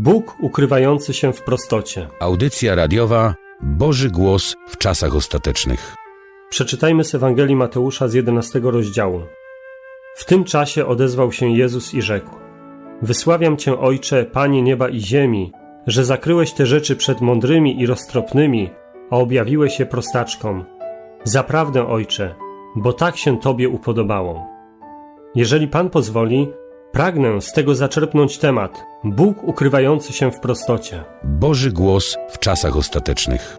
Bóg ukrywający się w prostocie. Audycja radiowa Boży Głos w czasach ostatecznych. Przeczytajmy z Ewangelii Mateusza z 11 rozdziału. W tym czasie odezwał się Jezus i rzekł: Wysławiam Cię, Ojcze, Panie nieba i ziemi, że zakryłeś te rzeczy przed mądrymi i roztropnymi, a objawiłeś je prostaczkom. Zaprawdę, Ojcze, bo tak się Tobie upodobało. Jeżeli Pan pozwoli, pragnę z tego zaczerpnąć temat Bóg ukrywający się w prostocie. Boży Głos w czasach ostatecznych.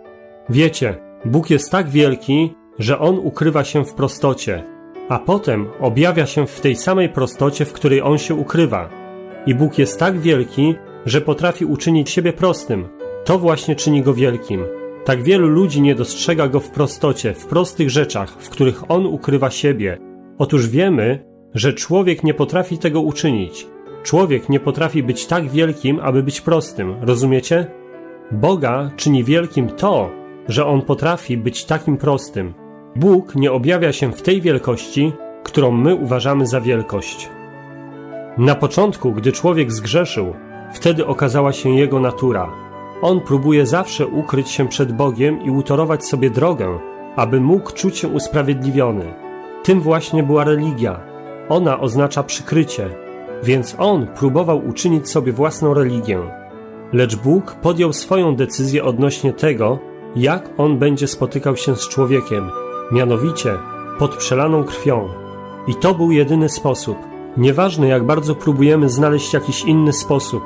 Wiecie, Bóg jest tak wielki, że On ukrywa się w prostocie, a potem objawia się w tej samej prostocie, w której On się ukrywa. I Bóg jest tak wielki, że potrafi uczynić siebie prostym. To właśnie czyni Go wielkim. Tak wielu ludzi nie dostrzega Go w prostocie, w prostych rzeczach, w których On ukrywa siebie. Otóż wiemy, że człowiek nie potrafi tego uczynić. Człowiek nie potrafi być tak wielkim, aby być prostym, rozumiecie? Boga czyni wielkim to, że On potrafi być takim prostym. Bóg nie objawia się w tej wielkości, którą my uważamy za wielkość. Na początku, gdy człowiek zgrzeszył, wtedy okazała się jego natura. On próbuje zawsze ukryć się przed Bogiem i utorować sobie drogę, aby mógł czuć się usprawiedliwiony. Tym właśnie była religia. Ona oznacza przykrycie, więc on próbował uczynić sobie własną religię. Lecz Bóg podjął swoją decyzję odnośnie tego, jak on będzie spotykał się z człowiekiem, mianowicie pod przelaną krwią. I to był jedyny sposób. Nieważne jak bardzo próbujemy znaleźć jakiś inny sposób,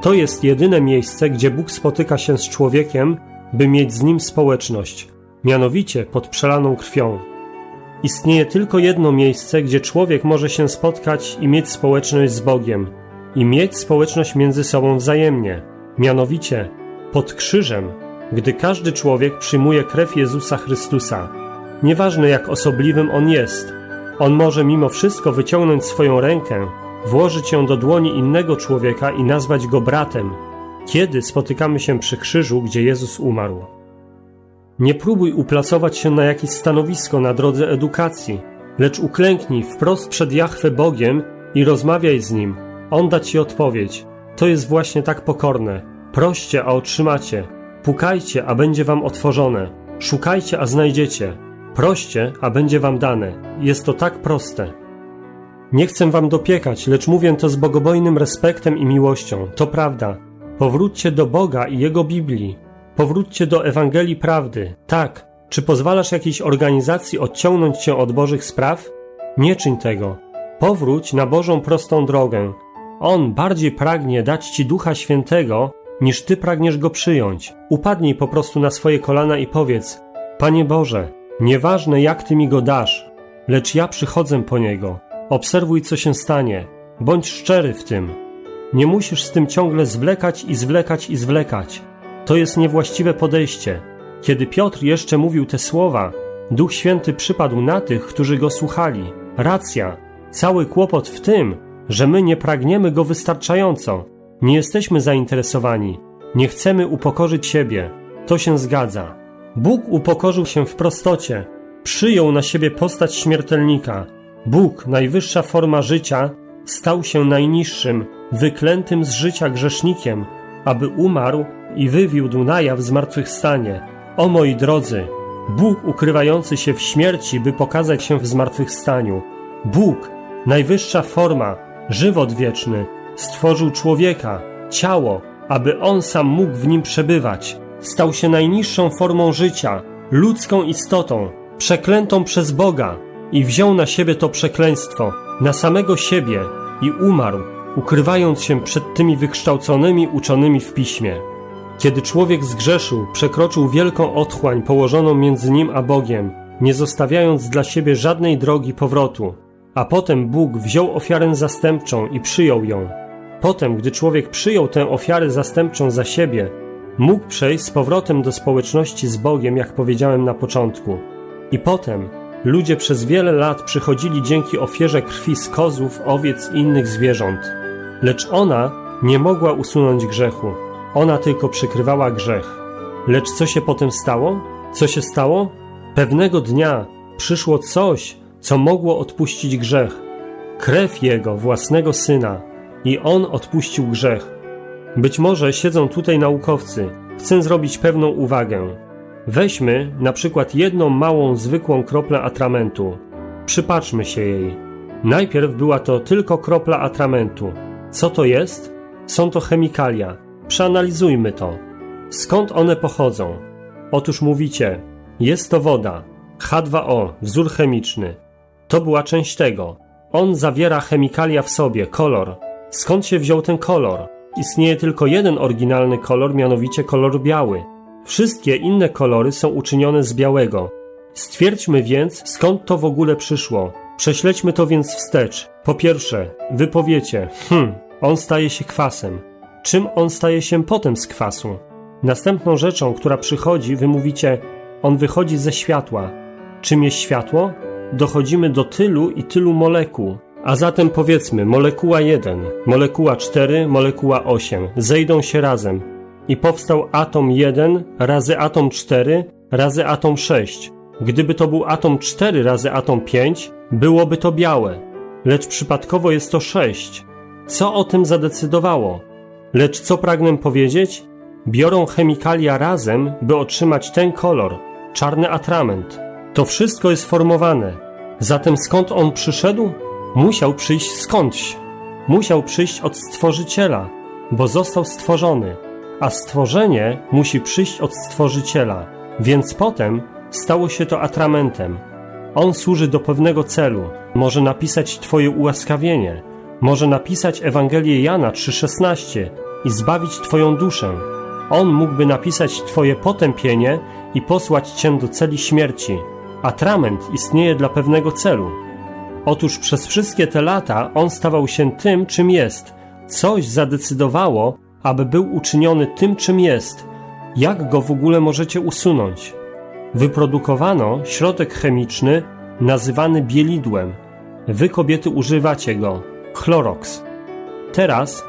to jest jedyne miejsce, gdzie Bóg spotyka się z człowiekiem, by mieć z nim społeczność, mianowicie pod przelaną krwią. Istnieje tylko jedno miejsce, gdzie człowiek może się spotkać i mieć społeczność z Bogiem, i mieć społeczność między sobą wzajemnie, mianowicie pod krzyżem, gdy każdy człowiek przyjmuje krew Jezusa Chrystusa. Nieważne jak osobliwym on jest, on może mimo wszystko wyciągnąć swoją rękę, włożyć ją do dłoni innego człowieka i nazwać go bratem, kiedy spotykamy się przy krzyżu, gdzie Jezus umarł. Nie próbuj uplasować się na jakieś stanowisko na drodze edukacji, lecz uklęknij wprost przed Jahwe Bogiem i rozmawiaj z Nim. On da Ci odpowiedź. To jest właśnie tak pokorne. Proście, a otrzymacie. Pukajcie, a będzie Wam otworzone. Szukajcie, a znajdziecie. Proście, a będzie Wam dane. Jest to tak proste. Nie chcę Wam dopiekać, lecz mówię to z bogobojnym respektem i miłością. To prawda. Powróćcie do Boga i Jego Biblii. Powróćcie do Ewangelii Prawdy. Tak, czy pozwalasz jakiejś organizacji odciągnąć cię od Bożych spraw? Nie czyń tego. Powróć na Bożą prostą drogę. On bardziej pragnie dać ci Ducha Świętego, niż ty pragniesz go przyjąć. Upadnij po prostu na swoje kolana i powiedz: Panie Boże, nieważne jak ty mi go dasz, lecz ja przychodzę po niego. Obserwuj, co się stanie. Bądź szczery w tym. Nie musisz z tym ciągle zwlekać i zwlekać i zwlekać. To jest niewłaściwe podejście. Kiedy Piotr jeszcze mówił te słowa, Duch Święty przypadł na tych, którzy go słuchali. Racja. Cały kłopot w tym, że my nie pragniemy go wystarczająco. Nie jesteśmy zainteresowani. Nie chcemy upokorzyć siebie. To się zgadza. Bóg upokorzył się w prostocie. Przyjął na siebie postać śmiertelnika. Bóg, najwyższa forma życia, stał się najniższym, wyklętym z życia grzesznikiem, aby umarł i wywiódł na jaw zmartwychwstanie. O moi drodzy, Bóg ukrywający się w śmierci, by pokazać się w zmartwychwstaniu. Bóg, najwyższa forma, żywot wieczny, stworzył człowieka, ciało, aby on sam mógł w nim przebywać. Stał się najniższą formą życia, ludzką istotą, przeklętą przez Boga i wziął na siebie to przekleństwo, na samego siebie i umarł, ukrywając się przed tymi wykształconymi uczonymi w piśmie. Kiedy człowiek zgrzeszył, przekroczył wielką otchłań położoną między nim a Bogiem, nie zostawiając dla siebie żadnej drogi powrotu. A potem Bóg wziął ofiarę zastępczą i przyjął ją. Potem, gdy człowiek przyjął tę ofiarę zastępczą za siebie, mógł przejść z powrotem do społeczności z Bogiem, jak powiedziałem na początku. I potem ludzie przez wiele lat przychodzili dzięki ofierze krwi z kozłów, owiec i innych zwierząt. Lecz ona nie mogła usunąć grzechu. Ona tylko przykrywała grzech. Lecz co się potem stało? Co się stało? Pewnego dnia przyszło coś, co mogło odpuścić grzech. Krew jego własnego syna, i on odpuścił grzech. Być może siedzą tutaj naukowcy. Chcę zrobić pewną uwagę. Weźmy na przykład jedną małą, zwykłą kroplę atramentu. Przypatrzmy się jej. Najpierw była to tylko kropla atramentu. Co to jest? Są to chemikalia. Przeanalizujmy to. Skąd one pochodzą? Otóż mówicie, jest to woda. H2O, wzór chemiczny. To była część tego. On zawiera chemikalia w sobie, kolor. Skąd się wziął ten kolor? Istnieje tylko jeden oryginalny kolor, mianowicie kolor biały. Wszystkie inne kolory są uczynione z białego. Stwierdźmy więc, skąd to w ogóle przyszło. Prześledźmy to więc wstecz. Po pierwsze, wy powiecie, hm, on staje się kwasem. Czym on staje się potem z kwasu? Następną rzeczą, która przychodzi, wy mówicie, on wychodzi ze światła. Czym jest światło? Dochodzimy do tylu i tylu molekuł. A zatem powiedzmy, molekuła 1, molekuła 4, molekuła 8 zejdą się razem i powstał atom 1 razy atom 4 razy atom 6. Gdyby to był atom 4 razy atom 5, byłoby to białe, lecz przypadkowo jest to 6. Co o tym zadecydowało? Lecz co pragnę powiedzieć? Biorą chemikalia razem, by otrzymać ten kolor, czarny atrament. To wszystko jest formowane. Zatem skąd on przyszedł? Musiał przyjść skądś. Musiał przyjść od Stworzyciela, bo został stworzony, a stworzenie musi przyjść od Stworzyciela, więc potem stało się to atramentem. On służy do pewnego celu. Może napisać Twoje ułaskawienie, może napisać Ewangelię Jana 3,16 i zbawić Twoją duszę. On mógłby napisać Twoje potępienie i posłać Cię do celi śmierci. Atrament istnieje dla pewnego celu. Otóż przez wszystkie te lata on stawał się tym, czym jest. Coś zadecydowało, aby był uczyniony tym, czym jest. Jak go w ogóle możecie usunąć? Wyprodukowano środek chemiczny nazywany bielidłem. Wy kobiety używacie go. Chlorox. Teraz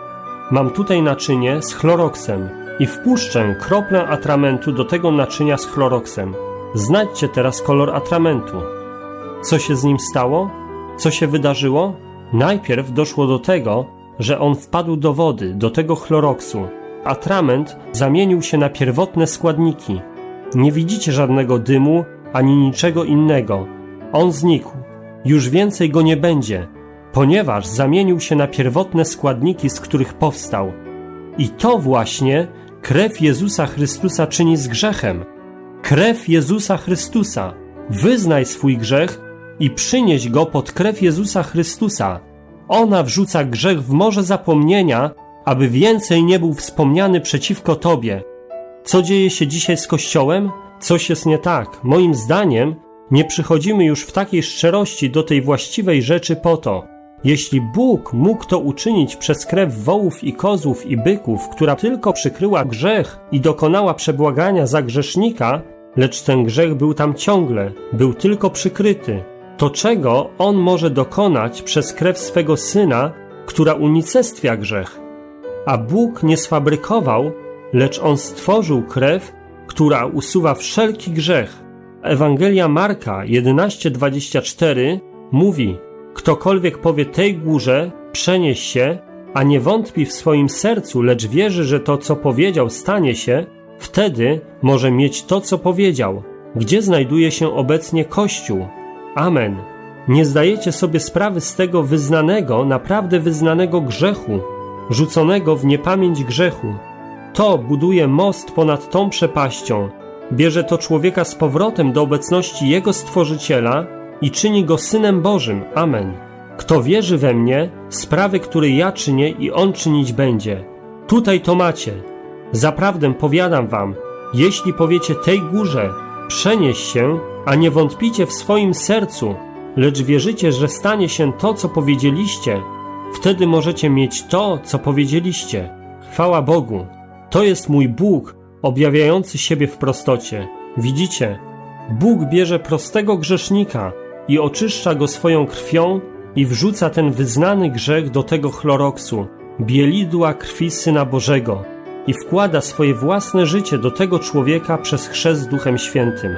mam tutaj naczynie z chloroksem i wpuszczę kroplę atramentu do tego naczynia z chloroksem. Znajdźcie teraz kolor atramentu. Co się z nim stało? Co się wydarzyło? Najpierw doszło do tego, że on wpadł do wody, do tego chloroksu. Atrament zamienił się na pierwotne składniki. Nie widzicie żadnego dymu ani niczego innego. On znikł. Już więcej go nie będzie, ponieważ zamienił się na pierwotne składniki, z których powstał. I to właśnie krew Jezusa Chrystusa czyni z grzechem. Krew Jezusa Chrystusa. Wyznaj swój grzech i przynieś go pod krew Jezusa Chrystusa. Ona wrzuca grzech w morze zapomnienia, aby więcej nie był wspomniany przeciwko Tobie. Co dzieje się dzisiaj z Kościołem? Coś jest nie tak. Moim zdaniem nie przychodzimy już w takiej szczerości do tej właściwej rzeczy po to. Jeśli Bóg mógł to uczynić przez krew wołów i kozłów i byków, która tylko przykryła grzech i dokonała przebłagania za grzesznika, lecz ten grzech był tam ciągle, był tylko przykryty, to czego On może dokonać przez krew swego Syna, która unicestwia grzech? A Bóg nie sfabrykował, lecz On stworzył krew, która usuwa wszelki grzech. Ewangelia Marka 11:24 mówi: Ktokolwiek powie tej górze, przenieś się, a nie wątpi w swoim sercu, lecz wierzy, że to, co powiedział, stanie się, wtedy może mieć to, co powiedział. Gdzie znajduje się obecnie Kościół? Amen. Nie zdajecie sobie sprawy z tego wyznanego, naprawdę wyznanego grzechu, rzuconego w niepamięć grzechu. To buduje most ponad tą przepaścią, bierze to człowieka z powrotem do obecności Jego Stworzyciela i czyni go Synem Bożym. Amen. Kto wierzy we mnie, sprawy, które ja czynię i On czynić będzie. Tutaj to macie. Zaprawdę powiadam wam, jeśli powiecie tej górze, przenieś się, a nie wątpicie w swoim sercu, lecz wierzycie, że stanie się to, co powiedzieliście, wtedy możecie mieć to, co powiedzieliście. Chwała Bogu. To jest mój Bóg, objawiający siebie w prostocie. Widzicie? Bóg bierze prostego grzesznika i oczyszcza go swoją krwią i wrzuca ten wyznany grzech do tego chloroksu, bielidła krwi Syna Bożego i wkłada swoje własne życie do tego człowieka przez chrzest Duchem Świętym.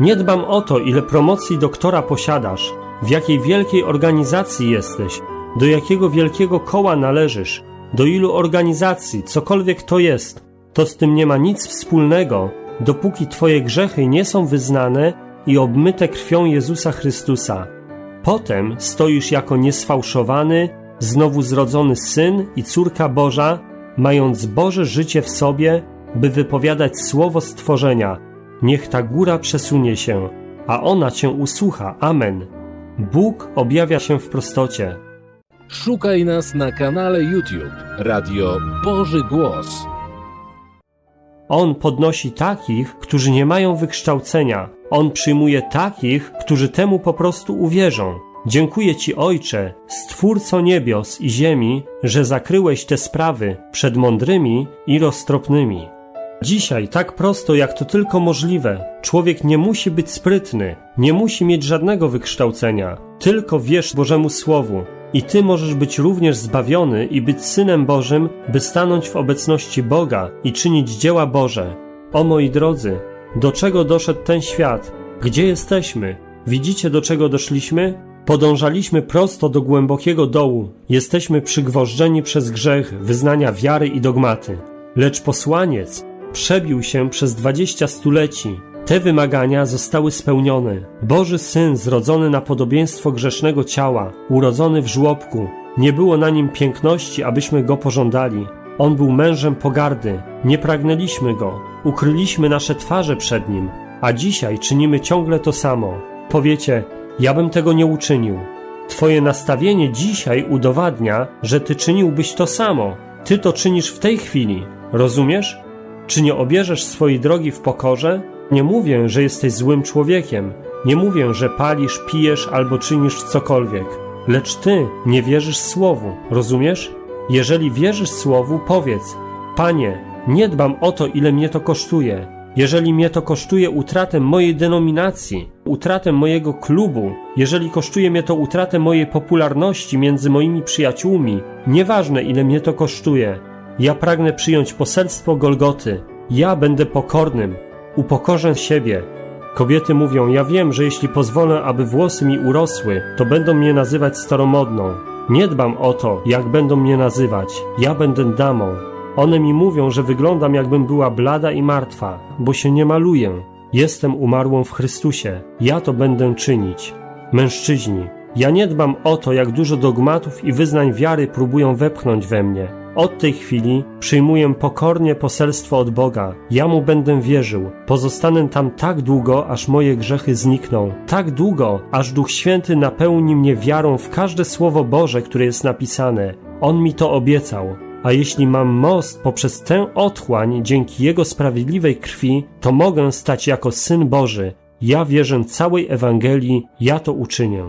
Nie dbam o to, ile promocji doktora posiadasz, w jakiej wielkiej organizacji jesteś, do jakiego wielkiego koła należysz. do ilu organizacji, cokolwiek to jest, to z tym nie ma nic wspólnego, dopóki Twoje grzechy nie są wyznane i obmyte krwią Jezusa Chrystusa. Potem stoisz jako niesfałszowany, znowu zrodzony syn i córka Boża, mając Boże życie w sobie, by wypowiadać słowo stworzenia. Niech ta góra przesunie się, a ona cię usłucha. Amen. Bóg objawia się w prostocie. Szukaj nas na kanale YouTube Radio Boży Głos. On podnosi takich, którzy nie mają wykształcenia. On przyjmuje takich, którzy temu po prostu uwierzą. Dziękuję Ci, Ojcze, Stwórco niebios i ziemi, że zakryłeś te sprawy przed mądrymi i roztropnymi. Dzisiaj, tak prosto jak to tylko możliwe, człowiek nie musi być sprytny, nie musi mieć żadnego wykształcenia, tylko wierz Bożemu Słowu. I Ty możesz być również zbawiony i być Synem Bożym, by stanąć w obecności Boga i czynić dzieła Boże. O moi drodzy, do czego doszedł ten świat? Gdzie jesteśmy? Widzicie, do czego doszliśmy? Podążaliśmy prosto do głębokiego dołu. Jesteśmy przygwożdżeni przez grzech, wyznania wiary i dogmaty. Lecz posłaniec przebił się przez dwadzieścia stuleci. Te wymagania zostały spełnione. Boży Syn, zrodzony na podobieństwo grzesznego ciała, urodzony w żłobku, nie było na nim piękności, abyśmy go pożądali. On był mężem pogardy, nie pragnęliśmy go, ukryliśmy nasze twarze przed nim, a dzisiaj czynimy ciągle to samo. Powiecie, ja bym tego nie uczynił. Twoje nastawienie dzisiaj udowadnia, że ty czyniłbyś to samo. Ty to czynisz w tej chwili. Rozumiesz? Czy nie obierzesz swojej drogi w pokorze? Nie mówię, że jesteś złym człowiekiem. Nie mówię, że palisz, pijesz albo czynisz cokolwiek. Lecz ty nie wierzysz słowu. Rozumiesz? Jeżeli wierzysz słowu, powiedz: Panie, nie dbam o to, ile mnie to kosztuje. Jeżeli mnie to kosztuje utratę mojej denominacji, utratę mojego klubu, jeżeli kosztuje mnie to utratę mojej popularności między moimi przyjaciółmi, nieważne ile mnie to kosztuje, ja pragnę przyjąć poselstwo Golgoty. Ja będę pokornym, upokorzę siebie. Kobiety mówią: Ja wiem, że jeśli pozwolę, aby włosy mi urosły, to będą mnie nazywać staromodną. Nie dbam o to, jak będą mnie nazywać. Ja będę damą. One mi mówią, że wyglądam jakbym była blada i martwa, bo się nie maluję. Jestem umarłą w Chrystusie. Ja to będę czynić. Mężczyźni, ja nie dbam o to, jak dużo dogmatów i wyznań wiary próbują wepchnąć we mnie. Od tej chwili przyjmuję pokornie poselstwo od Boga. Ja mu będę wierzył. Pozostanę tam tak długo, aż moje grzechy znikną. Tak długo, aż Duch Święty napełni mnie wiarą w każde słowo Boże, które jest napisane. On mi to obiecał. A jeśli mam most poprzez tę otchłań dzięki Jego sprawiedliwej krwi, to mogę stać jako Syn Boży. Ja wierzę całej Ewangelii, ja to uczynię.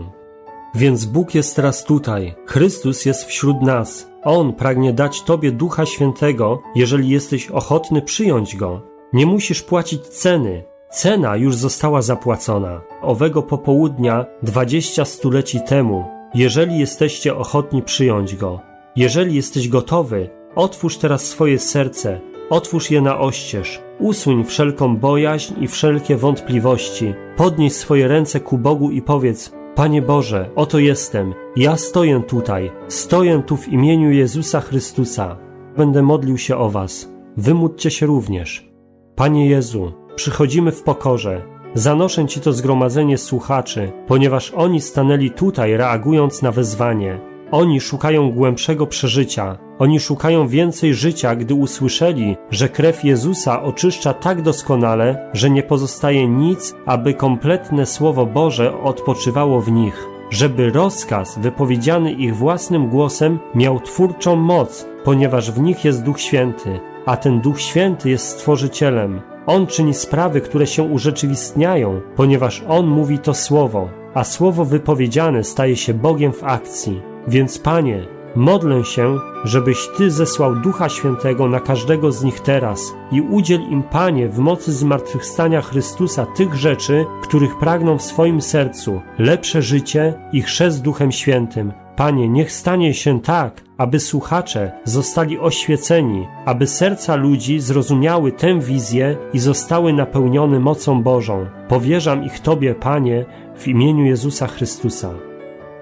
Więc Bóg jest teraz tutaj, Chrystus jest wśród nas. On pragnie dać Tobie Ducha Świętego, jeżeli jesteś ochotny przyjąć Go. Nie musisz płacić ceny. Cena już została zapłacona. Owego popołudnia, dwadzieścia stuleci temu, jeżeli jesteście ochotni przyjąć Go. Jeżeli jesteś gotowy, otwórz teraz swoje serce, otwórz je na oścież, usuń wszelką bojaźń i wszelkie wątpliwości, podnieś swoje ręce ku Bogu i powiedz: Panie Boże, oto jestem, ja stoję tutaj, stoję tu w imieniu Jezusa Chrystusa. Będę modlił się o Was. Wymódźcie się również. Panie Jezu, przychodzimy w pokorze. Zanoszę Ci to zgromadzenie słuchaczy, ponieważ oni stanęli tutaj reagując na wezwanie. Oni szukają głębszego przeżycia. Oni szukają więcej życia, gdy usłyszeli, że krew Jezusa oczyszcza tak doskonale, że nie pozostaje nic, aby kompletne Słowo Boże odpoczywało w nich. Żeby rozkaz wypowiedziany ich własnym głosem miał twórczą moc, ponieważ w nich jest Duch Święty, a ten Duch Święty jest Stworzycielem. On czyni sprawy, które się urzeczywistniają, ponieważ On mówi to Słowo, a Słowo wypowiedziane staje się Bogiem w akcji. Więc Panie, modlę się, żebyś Ty zesłał Ducha Świętego na każdego z nich teraz i udziel im, Panie, w mocy zmartwychwstania Chrystusa tych rzeczy, których pragną w swoim sercu, lepsze życie i chrzest Duchem Świętym. Panie, niech stanie się tak, aby słuchacze zostali oświeceni, aby serca ludzi zrozumiały tę wizję i zostały napełnione mocą Bożą. Powierzam ich Tobie, Panie, w imieniu Jezusa Chrystusa.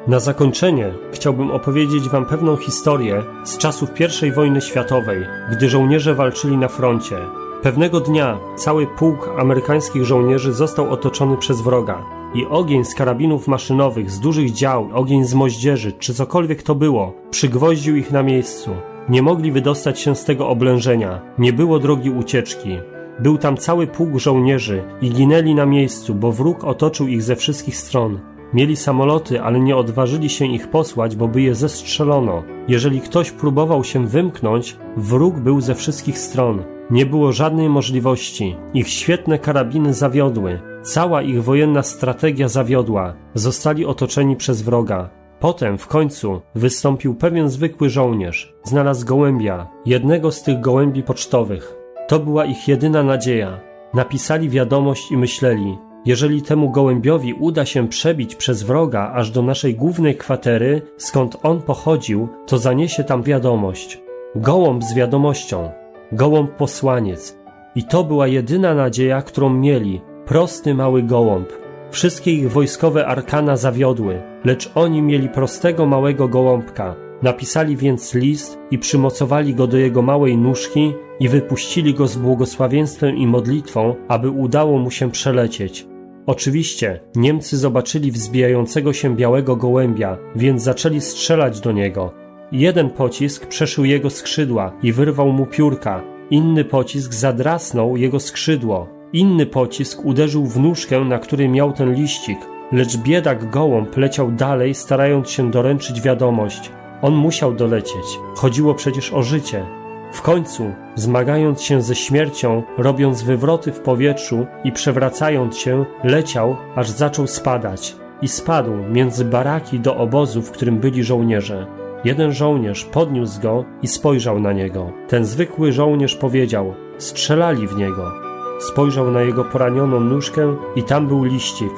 Na zakończenie chciałbym opowiedzieć Wam pewną historię z czasów I wojny światowej, gdy żołnierze walczyli na froncie. Pewnego dnia cały pułk amerykańskich żołnierzy został otoczony przez wroga i ogień z karabinów maszynowych, z dużych dział, ogień z moździerzy, czy cokolwiek to było, przygwoździł ich na miejscu. Nie mogli wydostać się z tego oblężenia, nie było drogi ucieczki. Był tam cały pułk żołnierzy i ginęli na miejscu, bo wróg otoczył ich ze wszystkich stron. Mieli samoloty, ale nie odważyli się ich posłać, bo by je zestrzelono. Jeżeli ktoś próbował się wymknąć, wróg był ze wszystkich stron. Nie było żadnej możliwości. Ich świetne karabiny zawiodły. Cała ich wojenna strategia zawiodła. Zostali otoczeni przez wroga. Potem w końcu wystąpił pewien zwykły żołnierz. Znalazł gołębia, jednego z tych gołębi pocztowych. To była ich jedyna nadzieja. Napisali wiadomość i myśleli: jeżeli temu gołębiowi uda się przebić przez wroga aż do naszej głównej kwatery, skąd on pochodził, to zaniesie tam wiadomość. Gołąb z wiadomością, gołąb posłaniec. I to była jedyna nadzieja, którą mieli prosty mały gołąb. Wszystkie ich wojskowe arkana zawiodły, lecz oni mieli prostego małego gołąbka. Napisali więc list i przymocowali go do jego małej nóżki i wypuścili go z błogosławieństwem i modlitwą, aby udało mu się przelecieć. Oczywiście Niemcy zobaczyli wzbijającego się białego gołębia, więc zaczęli strzelać do niego. Jeden pocisk przeszył jego skrzydła i wyrwał mu piórka, inny pocisk zadrasnął jego skrzydło, inny pocisk uderzył w nóżkę, na której miał ten liścik, lecz biedak gołąb leciał dalej, starając się doręczyć wiadomość. On musiał dolecieć, chodziło przecież o życie. W końcu, zmagając się ze śmiercią, robiąc wywroty w powietrzu i przewracając się, leciał, aż zaczął spadać. I spadł między baraki do obozu, w którym byli żołnierze. Jeden żołnierz podniósł go i spojrzał na niego. Ten zwykły żołnierz powiedział: Strzelali w niego. Spojrzał na jego poranioną nóżkę i tam był liścik.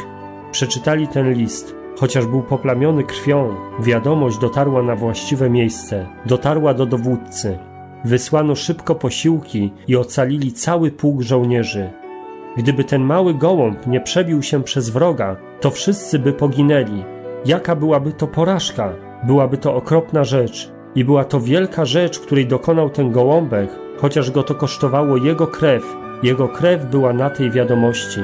Przeczytali ten list. Chociaż był poplamiony krwią, wiadomość dotarła na właściwe miejsce, dotarła do dowódcy. Wysłano szybko posiłki i ocalili cały pułk żołnierzy. Gdyby ten mały gołąb nie przebił się przez wroga, to wszyscy by poginęli. Jaka byłaby to porażka? Byłaby to okropna rzecz. I była to wielka rzecz, której dokonał ten gołąbek, chociaż go to kosztowało jego krew. Jego krew była na tej wiadomości.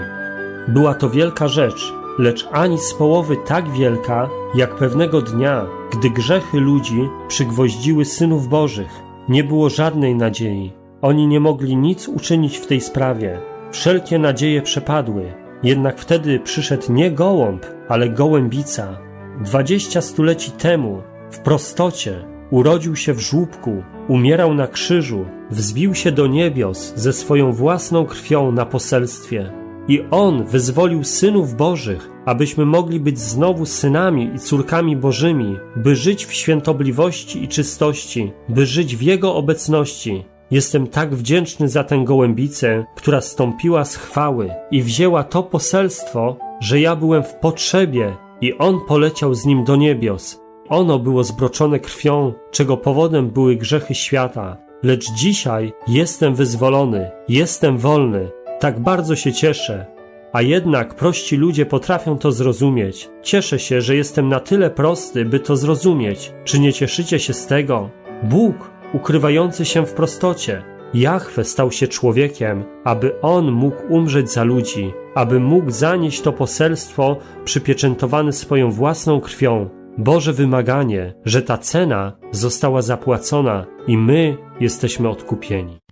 Była to wielka rzecz, lecz ani z połowy tak wielka, jak pewnego dnia, gdy grzechy ludzi przygwoździły synów Bożych. Nie było żadnej nadziei. Oni nie mogli nic uczynić w tej sprawie. Wszelkie nadzieje przepadły. Jednak wtedy przyszedł nie gołąb, ale gołębica. Dwadzieścia stuleci temu, w prostocie, urodził się w żłóbku, umierał na krzyżu, wzbił się do niebios ze swoją własną krwią na poselstwie. I On wyzwolił synów Bożych, abyśmy mogli być znowu synami i córkami Bożymi, by żyć w świętobliwości i czystości, by żyć w Jego obecności. Jestem tak wdzięczny za tę gołębicę, która stąpiła z chwały i wzięła to poselstwo, że ja byłem w potrzebie i On poleciał z nim do niebios. Ono było zbroczone krwią, czego powodem były grzechy świata. Lecz dzisiaj jestem wyzwolony, jestem wolny, tak bardzo się cieszę. A jednak prości ludzie potrafią to zrozumieć. Cieszę się, że jestem na tyle prosty, by to zrozumieć. Czy nie cieszycie się z tego? Bóg, ukrywający się w prostocie, Jahwe stał się człowiekiem, aby On mógł umrzeć za ludzi, aby mógł zanieść to poselstwo przypieczętowane swoją własną krwią. Boże wymaganie, że ta cena została zapłacona i my jesteśmy odkupieni.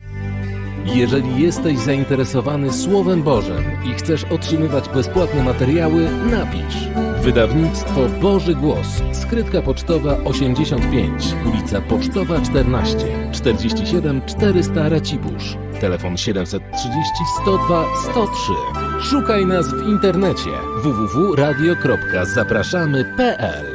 Jeżeli jesteś zainteresowany Słowem Bożym i chcesz otrzymywać bezpłatne materiały, napisz. Wydawnictwo Boży Głos, skrytka pocztowa 85, ulica Pocztowa 14, 47 400 Racibórz. Telefon 730 102 103. Szukaj nas w internecie www.radio.zapraszamy.pl